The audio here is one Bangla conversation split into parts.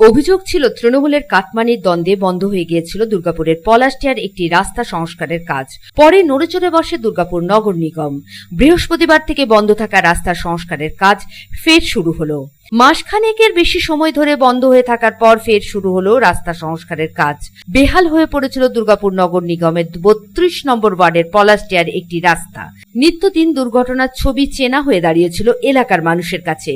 অভিযোগ ছিল, তৃণমূলের কাটমানির দ্বন্দ্বে বন্ধ হয়ে গিয়েছিল দুর্গাপুরের পলাশটিয়ার একটি রাস্তা সংস্কারের কাজ। পরে নড়েচড়ে বসে দুর্গাপুর নগর নিগম। বৃহস্পতিবার থেকে বন্ধ থাকা রাস্তা সংস্কারের কাজ ফের শুরু হলো। মাসখানেকের বেশি সময় ধরে বন্ধ হয়ে থাকার পর ফের শুরু হলো রাস্তা সংস্কারের কাজ। বেহাল হয়ে পড়েছিল দুর্গাপুর নগর নিগমের বত্রিশ নম্বর ওয়ার্ডের পলাশটিয়ার একটি রাস্তা। নিত্যদিন দুর্ঘটনার ছবি চেনা হয়ে দাঁড়িয়েছিল এলাকার মানুষের কাছে।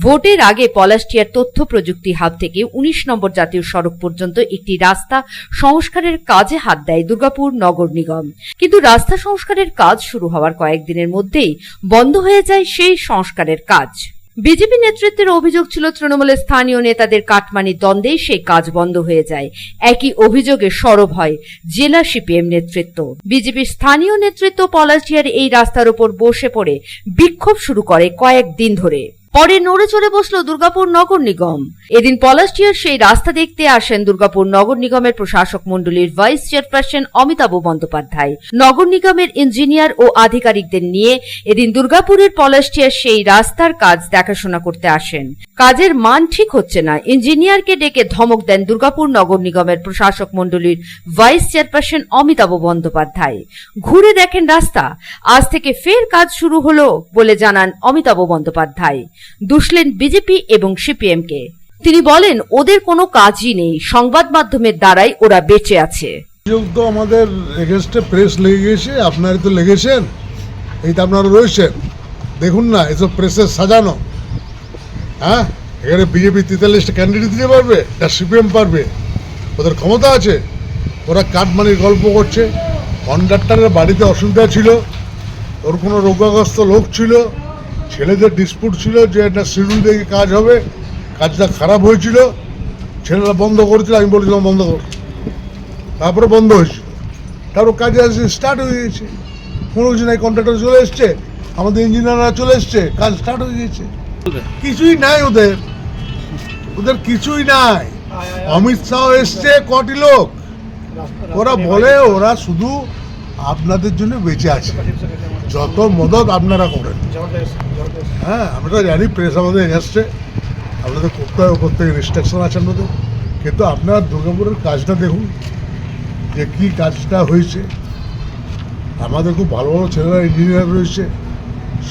ভোটের আগে পলাশটিয়ার তথ্য প্রযুক্তি হাব থেকে উনিশ নম্বর জাতীয় সড়ক পর্যন্ত একটি রাস্তা সংস্কারের কাজে হাত দেয় দুর্গাপুর নগর নিগম। কিন্তু রাস্তা সংস্কারের কাজ শুরু হওয়ার কয়েকদিনের মধ্যেই বন্ধ হয়ে যায় সেই সংস্কারের কাজ। বিজেপি নেতৃত্বের অভিযোগ ছিল, তৃণমূলের স্থানীয় নেতাদের কাটমানি দ্বন্দ্বেই সেই কাজ বন্ধ হয়ে যায়। একই অভিযোগে সরব হয় জেলা সিপিএম নেতৃত্ব। বিজেপির স্থানীয় নেতৃত্ব পলাশিয়ার এই রাস্তার উপর বসে পড়ে বিক্ষোভ শুরু করে কয়েক দিন ধরে। পরে নড়ে চড়ে বসল দুর্গাপুর নগর নিগম। এদিন পলাশটিয়ার সেই রাস্তা দেখতে আসেন দুর্গাপুর নগর নিগমের প্রশাসক মণ্ডলীর ভাইস চেয়ারপারসন অমিতাভ বন্দ্যোপাধ্যায়। নগর নিগমের ইঞ্জিনিয়ার ও আধিকারিকদের নিয়ে এদিন দুর্গাপুরের পলাশটিয়ার সেই রাস্তার কাজ দেখাশোনা করতে আসেন। কাজের মান ঠিক হচ্ছে না। ইঞ্জিনিয়ারকে ডেকে ধমক দেন দুর্গাপুর নগর নিগমের প্রশাসক মণ্ডলীর ভাইস চেয়ারপারসন অমিতাভ বন্দ্যোপাধ্যায়। ঘুরে দেখেন রাস্তা। আজ থেকে ফের কাজ শুরু হলো বলে জানান অমিতাভ বন্দ্যোপাধ্যায়। দুষলেন বিজেপি এবং সিপিএম কে তিনি বলেন, ওদের কোনো কাজই নেই। সংবাদ মাধ্যমের দ্বারাই ওরা বেঁচে আছে। তো আমাদের এগেনস্টে প্রেস লেগে গেছে। আপনারা তো লেগেছেন। এই তো আপনারা রয়েছেন। দেখুন না, এসব প্রেসের সাজানো। হ্যাঁ? এখানে বিজেপি তেতাল্লিশটা ক্যান্ডিডেট দিতে পারবে, না সিপিএম পারবে। ওদের ক্ষমতা আছে। ওরা কাঠমানির গল্প করছে। কন্ডাক্টারের বাড়িতে অসুবিধা ছিল। ওর কোনো রোগাগ্রস্ত লোক ছিল। ছেলেদের ডিসপুট ছিল যে একটা শিডিউল দেখে কাজ হবে? কাজটা খারাপ হয়েছিল। ছেলেরা বন্ধ করেছিল, আমি বলেছিলাম বন্ধ কর। তারপরে বন্ধ হয়েছিল। তারপর কাজে আসে স্টার্ট হয়ে গেছে কোনো কিছু নাই কন্ট্রাক্টর চলে এসছে, আমাদের ইঞ্জিনিয়াররা চলে এসছে, কাজ স্টার্ট হয়ে গেছে কিছুই নাই ওদের। ওদের কিছুই নাই। অমিত শাহ এসছে, কটি লোক? ওরা বলে, ওরা শুধু আপনাদের জন্য বেঁচে আছে। যত মদত আপনারা করেন। হ্যাঁ আমরা জানি প্রেস আমাদের এসছে। আপনাদের করতে হবে করতে রেস্ট্রিকশন আছে আপনাদের কিন্তু আপনার দুর্গাপুরের কাজটা দেখুন যে কী কাজটা হয়েছে। আমাদের খুব ভালো ভালো ছেলেরা ইঞ্জিনিয়ার রয়েছে।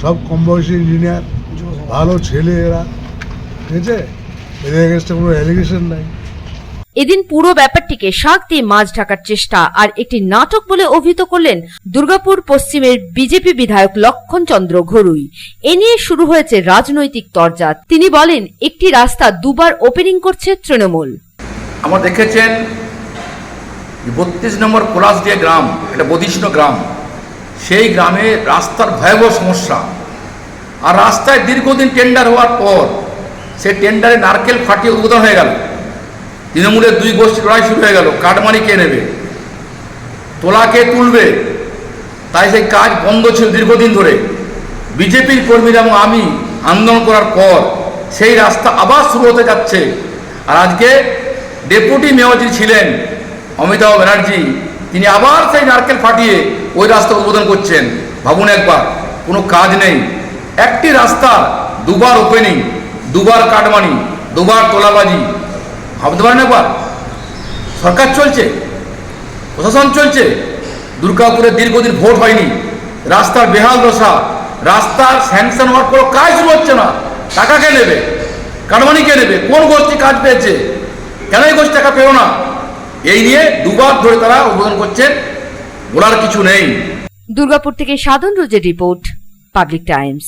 সব কম বয়সী ইঞ্জিনিয়ার ভালো ছেলে এরা। ঠিক আছে? এদের এগেনস্টে কোনো অ্যালিগেশন নাই। এদিন পুরো ব্যাপারটিকে শাক দিয়ে মাছ ঢাকার চেষ্টা। আর একটি নাটক বলে অভিহিত করলেন দুর্গাপুর পশ্চিমের বিজেপি বিধায়ক লক্ষণ চন্দ্র ঘরুই। এ নিয়ে শুরু হয়েছে রাজনৈতিক তরজা। তিনি বলেন, একটি রাস্তা দুবার ওপেনিং করছে তৃণমূল। আমরা দেখেছেন বত্রিশ নম্বর পলাশদিয়া গ্রাম, এটা বদিষ্ণ গ্রাম, সেই গ্রামে রাস্তার ভয়াবহ সমস্যা। আর রাস্তায় দীর্ঘদিন টেন্ডার হওয়ার পর, সেই টেন্ডারে নারকেল ফাটিয়ে উদ্বোধন হয়ে গেল। তৃণমূলের দুই গোষ্ঠী লড়াই শুরু হয়ে গেল। কাটমানি কে নেবে? তোলা কে তুলবে? তাই সেই কাজ বন্ধ ছিল দীর্ঘদিন ধরে। বিজেপির কর্মীরা এবং আমি আন্দোলন করার পর সেই রাস্তা আবার শুরু হতে যাচ্ছে। আর আজকে ডেপুটি মেয়র যিনি ছিলেন, অমিতাভ ব্যানার্জি, তিনি আবার সেই নারকেল ফাটিয়ে ওই রাস্তা উদ্বোধন করছেন। ভাবুন একবার, কোনো কাজ নেই। একটি রাস্তা দুবার ওপেনিং দুবার কাটমানি, দুবার তোলাবাজি ভাবতে পারেন একবার। সরকার চলছে, প্রশাসন চলছে, দুর্গাপুরে দীর্ঘদিন ভোট হয়নি, রাস্তার বেহাল দশা, রাস্তার স্যাংশন হওয়ার কোনো কাজ শুরু হচ্ছে না। টাকা কে নেবে? কাটমানি কে নেবে? কোন গোষ্ঠী কাজ পেয়েছে? কেন এই গোষ্ঠী টাকা পেও না? এই নিয়ে দুবার ধরে তারা উদ্বোধন করছেন, বলার কিছু নেই। দুর্গাপুর থেকে সাধন রোজের report, Public Times.